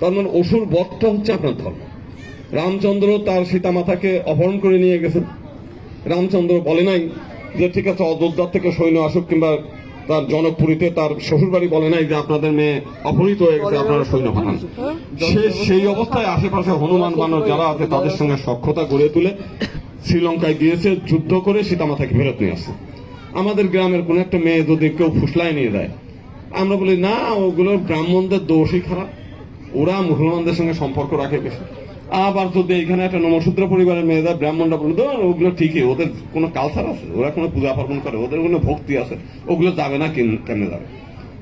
তার মানে অসুর বধটা হচ্ছে আপনার ধর্ম। রামচন্দ্র তার সীতা সীতামাতাকে অপহরণ করে নিয়ে গেছেন। রামচন্দ্র বলে নাই যে, ঠিক আছে, অযোধ্যার থেকে সৈন্য আসুক কিংবা তার জনকপুরীতে তার শ্বশুরবাড়ি বলে নাই যে, আপনাদের মেয়ে অপহৃত হয়ে গেছে, আপনারা সৈন্য পাঠান। সে সেই অবস্থায় আশেপাশে হনুমান বানর যারা আছে, তাদের সঙ্গে সক্ষতা গড়ে তুলে শ্রীলঙ্কায় গিয়েছে যুদ্ধ করে সীতামাতাকে ফেরত নিয়ে আসছে। আমাদের গ্রামের কোন একটা মেয়ে যদি কেউ ফুসলায় নিয়ে যায়, আমরা বলি, না, ওগুলোর ব্রাহ্মণদের দোষই খারাপ। ওরা মুসলমানদের সঙ্গে সম্পর্ক রাখে বেশি। আবার যদি এখানে একটা নমশূদ্র পরিবারের মেয়েদের ব্রাহ্মণরা বলে "ধুর, ওগুলো ঠিকই ওদের কোনো কালচার আছে ওরা কোনো পূজা পার্বণ করে ওদের কোনো ভক্তি আছে ওগুলো যাবে না কেন- যাবে?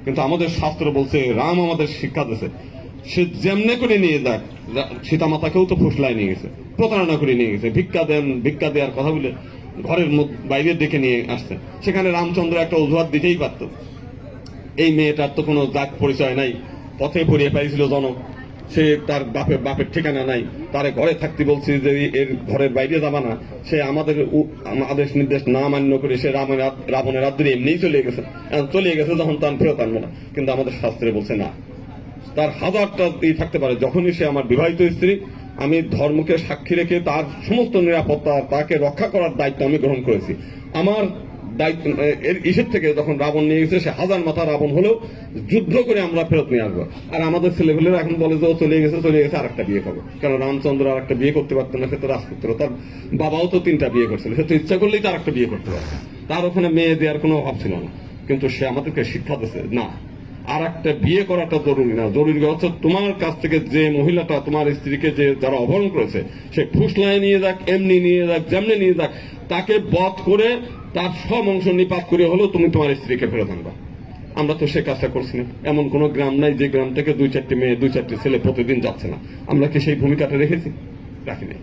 কিন্তু আমাদের শাস্ত্র বলছে রাম আমাদের শিক্ষা দিয়েছে সে যেমনে করে নিয়ে যাক রা- সীতামাতাকেও তো ফুসলায় নিয়ে গেছে প্রতারণা করে নিয়ে গেছে ভিক্ষা দেন ভিক্ষা দেওয়ার কথা বলে ঘরের মধ্যে বাইরে ডেকে নিয়ে আসছে। সেখানে রামচন্দ্র একটা অজুহাত দিতেই পারতো। এই মেয়েটার তো কোনো জাত পরিচয় নাই। পথে পড়িয়ে পাইছিল জনক। সে তার বাপের বাপের ঠিকানা নাই। তারে ঘরে থাকতে বলছি যে এর ঘরের বাইরে যাবা না। সে আমাদের আদেশ নির্দেশ না মান্য করে সে রাবণের হাত ধরে এমনিই চলে গেছে। চলে গেছে যখন তার ফেরত আনব না। কিন্তু আমাদের শাস্ত্রে বলছে না। তার হাজারটা ই থাকতে পারে। যখনই সে আমার বিবাহিত স্ত্রী, আমি ধর্মকে সাক্ষী রেখে তার সমস্ত নিরাপত্তা, তাকে রক্ষা করার দায়িত্ব আমি গ্রহণ করেছি। আমার দায়িত্ব ইসের থেকে যখন রাবণ নিয়ে গেছে, সে হাজার মাথা রাবণ হলেও যুদ্ধ করে আমরা ফেরত নিয়ে আসব। আর আমাদের ছেলেপেলেরা এখন বলে যে, ও চলে গেছে চলে গেছে আর একটা বিয়ে করব কারণ রামচন্দ্র আর একটা বিয়ে করতে পারতো না, সে তো রাজপুত্র। তার বাবাও তো তিনটা বিয়ে করছিল। সে তো ইচ্ছা করলেই তার একটা বিয়ে করতে পারতো। তার ওখানে মেয়ে দেওয়ার কোনো অভাব ছিল না। কিন্তু সে আমাদেরকে শিক্ষা দিচ্ছে না আর একটা বিয়ে করাটা জরুরি না। জরুরি হচ্ছে তোমার কাছ থেকে যে মহিলাটা, তোমার স্ত্রীকে যে যারা অপহরণ করেছে, সে ফুসলায় নিয়ে যাক, এমনি নিয়ে যাক, যেমনি নিয়ে যাক, তাকে বধ করে তার সব অংশ নিপাত করে হলেও তুমি তোমার স্ত্রীকে ফেরত আনবা। আমরা তো সে কাজটা করছি না। এমন কোন গ্রাম নাই যে গ্রাম থেকে দুই চারটি মেয়ে, দুই চারটি ছেলে প্রতিদিন যাচ্ছে না। আমরা কি সেই ভূমিকাটা রেখেছি? রাখিনি